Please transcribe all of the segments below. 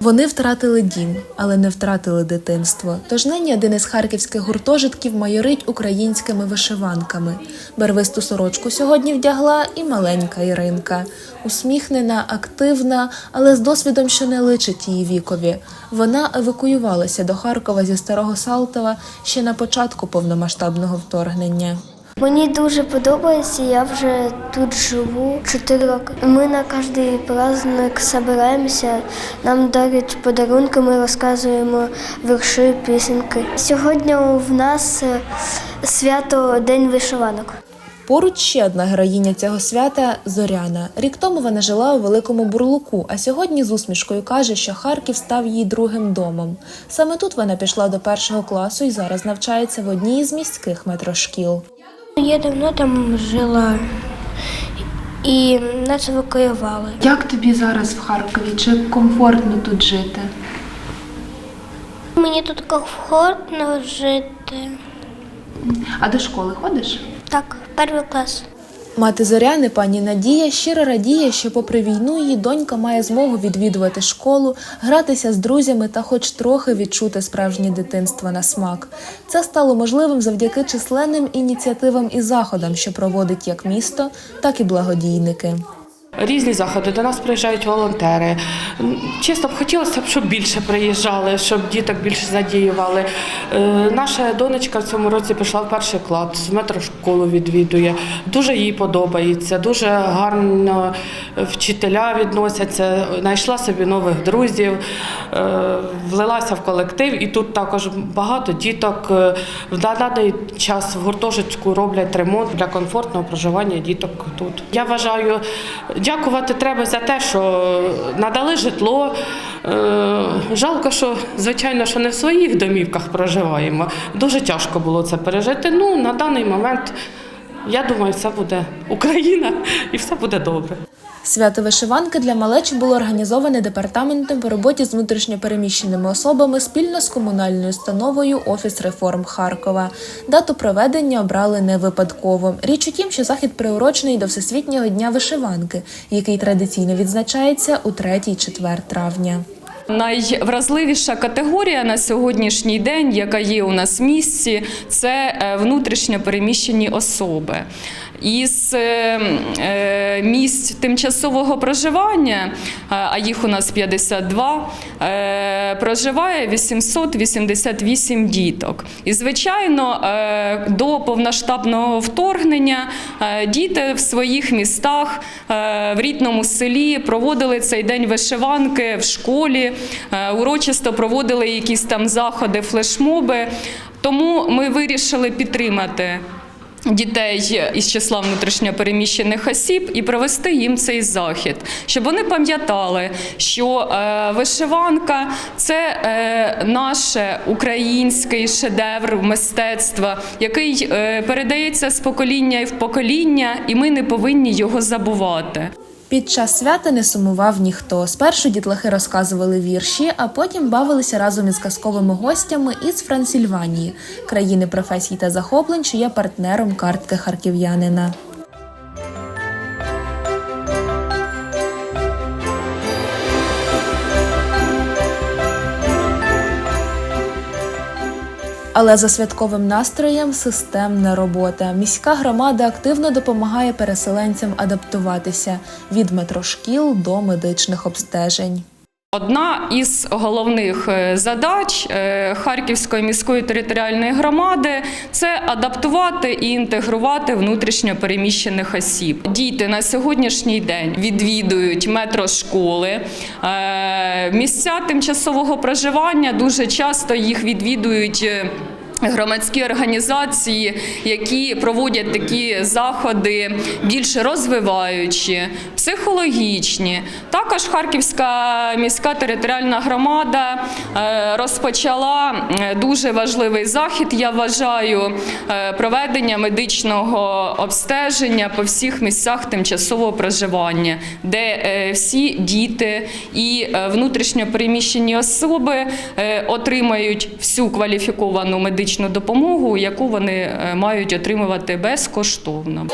Вони втратили дім, але не втратили дитинство. Тож нині один із харківських гуртожитків майорить українськими вишиванками. Барвисту сорочку сьогодні вдягла і маленька Іринка. Усміхнена, активна, але з досвідом, що не личить її вікові. Вона евакуювалася до Харкова зі старого Салтова ще на початку повномасштабного вторгнення. Мені дуже подобається, я вже тут живу 4 роки. Ми на кожний праздник збираємося, нам дарять подарунки, ми розказуємо вірші, пісеньки. Сьогодні в нас е, свято День вишиванок. Поруч ще одна героїня цього свята Зоряна. Рік тому вона жила у великому бурлуку, а сьогодні з усмішкою каже, що Харків став її другим домом. Саме тут вона пішла до першого класу і зараз навчається в одній із міських метрошкіл. Я давно там жила і нас евакуювали. Як тобі зараз в Харкові? Чи комфортно тут жити? Мені тут комфортно жити. А до школи ходиш? Так, перший клас. Мати Зоряни, пані Надія, щиро радіє, що, попри війну, її донька має змогу відвідувати школу, гратися з друзями та хоч трохи відчути справжнє дитинство на смак. Це стало можливим завдяки численним ініціативам і заходам, що проводить як місто, так і благодійники. Різні заходи до нас приїжджають волонтери. М, Чесно б хотілося б, щоб більше приїжджали, щоб діток більше задіювали. Е, Наша донечка в цьому році пішла в перший клас, метрошколу відвідує. Дуже їй подобається, дуже гарно вчителя відносяться. Знайшла собі нових друзів, е, влилася в колектив, і тут також багато діток е, в даний час в гуртожитку роблять ремонт для комфортного проживання діток тут. Я вважаю, дякувати треба за те, що надали житло. Е, Жалко, що звичайно, що не в своїх домівках проживаємо. Дуже тяжко було це пережити. Ну на даний момент я думаю, все буде Україна і все буде добре. Свято вишиванки для малечі було організоване департаментом по роботі з внутрішньопереміщеними особами спільно з комунальною установою Офіс реформ Харкова. Дату проведення обрали не випадково. Річ у тім, що захід приурочений до Всесвітнього дня вишиванки, який традиційно відзначається у 3-4 травня. Найвразливіша категорія на сьогоднішній день, яка є у нас в місті, це е, внутрішньо переміщені особи. Із е, е, місць тимчасового проживання, а їх у нас 52, е, проживає 888 діток. І, звичайно, до повноштабного вторгнення діти в своїх містах в рідному селі проводили цей день вишиванки в школі, урочисто проводили якісь там заходи, флешмоби. Тому ми вирішили підтримати. Дітей із числа внутрішньопереміщених осіб і провести їм цей захід, щоб вони пам'ятали, що е, вишиванка це е, наш український шедевр мистецтва, який е, передається з покоління в покоління, і ми не повинні його забувати. Під час свята не сумував ніхто. Спершу дітлахи розказували вірші, а потім бавилися разом із казковими гостями із Франсільванії, країни професій та захоплень, що є партнером картки харків'янина. Але за святковим настроєм системна робота. Міська громада активно допомагає переселенцям адаптуватися від метрошкіл до медичних обстежень. Одна із головних е, задач е, Харківської міської територіальної громади це адаптувати і інтегрувати внутрішньо переміщених осіб. Діти на сьогоднішній день відвідують метрошколи. Е, Місця тимчасового проживання дуже часто їх відвідують. Громадські організації, які проводять такі заходи більш розвиваючі, психологічні. Також Харківська міська територіальна громада е, розпочала е, дуже важливий захід. Я вважаю е, проведення медичного обстеження по всіх місцях тимчасового проживання, де всі діти і е, внутрішньо переміщені особи отримають всю кваліфіковану медичну допомогу, яку вони е, мають отримувати безкоштовно.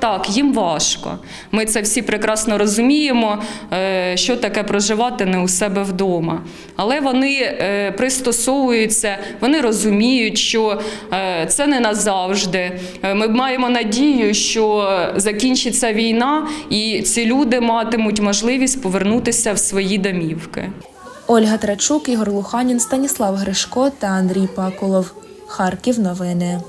Так, їм важко. Ми це всі прекрасно розуміємо, е, що таке проживати не у себе вдома. Але вони е, пристосовуються, вони розуміють, що е, це не назавжди. Ми маємо надію, що закінчиться війна, і ці люди матимуть можливість повернутися в свої домівки. Ольга Трачук, Ігор Луханін, Станіслав Гришко та Андрій Пакулов. Харків новини.